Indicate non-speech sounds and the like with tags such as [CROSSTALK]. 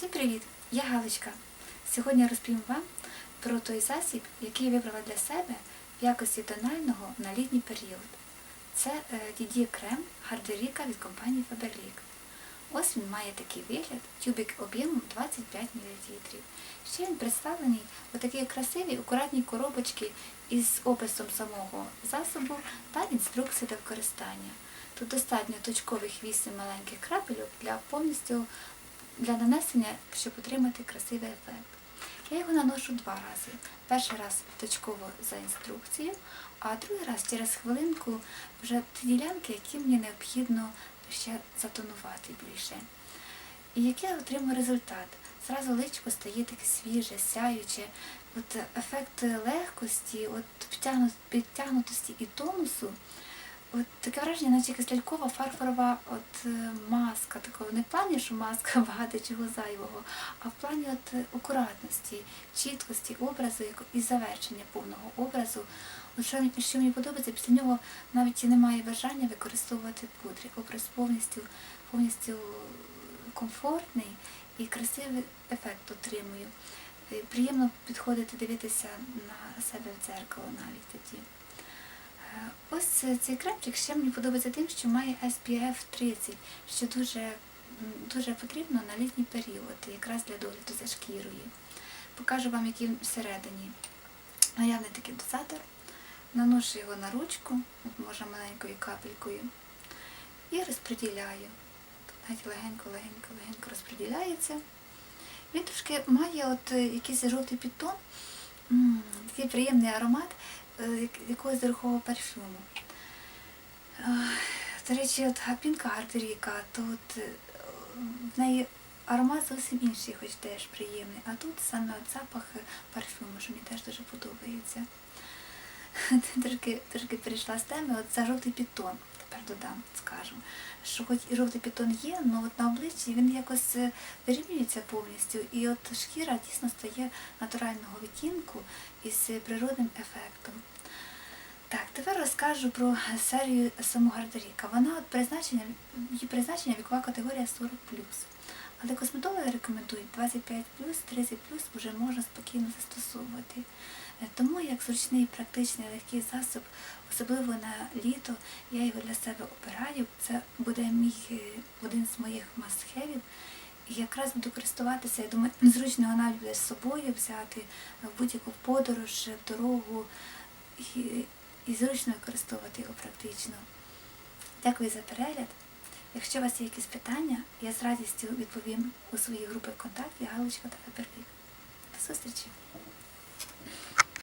Всім привіт! Я Галочка. Сьогодні я розповім вам про той засіб, який я вибрала для себе в якості тонального на літній період. Це е, Дідє Крем Гардеріка від компанії Faberlic. Ось він має такий вигляд, тюбик об'ємом 25 мл. Ще він представлений у такій красивій, акуратній коробочці із описом самого засобу та інструкцією до використання. Тут достатньо точкових 8 маленьких крапельок для повністю для нанесення, щоб отримати красивий ефект. Я його наношу два рази. Перший раз точково за інструкцією, а другий раз через хвилинку вже ті ділянки, які мені необхідно ще затонувати більше. І який я отримую результат? Зразу личко стає таке свіже, сяюче, от ефект легкості, от підтягнутості і тонусу. От таке враження, наче якась лялькова фарфорова от, е, маска, такого не в плані, що маска [LAUGHS] багато чого зайвого, а в плані от, е, акуратності, чіткості образу і завершення повного образу. Що, мені- подобається, після нього навіть і немає бажання використовувати пудри. Образ повністю, повністю комфортний і красивий ефект отримую. Е, Приємно підходити, дивитися на себе в дзеркало навіть тоді. Е, Ось е, цей кремчик ще мені подобається тим, що має SPF 30, що дуже, дуже потрібно на літній період, якраз для догляду за шкірою. Покажу вам, який всередині. Наявний такий дозатор. Наношу його на ручку, може маленькою капелькою, і розподіляю. Навіть легенько, легенько, легенько розподіляється. Він трошки має от е, якийсь жовтий підтон, такий приємний аромат якогось дорогого парфюму. Е, До речі, от гапінка Гардеріка, тут е, в неї аромат зовсім інший, хоч теж приємний. А тут саме запах е, парфюму, що мені теж дуже подобається. [LAUGHS] Трошки, перейшла з теми, от за жовтий підтон, додам, скажу. Що хоч і жовтий пітон є, але от на обличчі він якось е, вирівнюється повністю, і от шкіра дійсно стає натурального відтінку із природним ефектом. Так, тепер розкажу про серію саму Гардеріка. Вона от призначення, її призначення вікова категорія 40 Але косметологи рекомендують 25 30 вже можна спокійно застосовувати. Е, Тому як зручний, практичний, легкий засіб, особливо на літо, я його для себе обираю. Це буде мій е, один з моїх мастхевів. І якраз буду користуватися, я думаю, зручно навіть буде з собою взяти в будь-яку подорож, в дорогу і, і зручно використовувати його практично. Дякую за перегляд. Якщо у вас є якісь питання, я з радістю відповім у своїй групі ВКонтакті Галочка та Фаберлік. До зустрічі!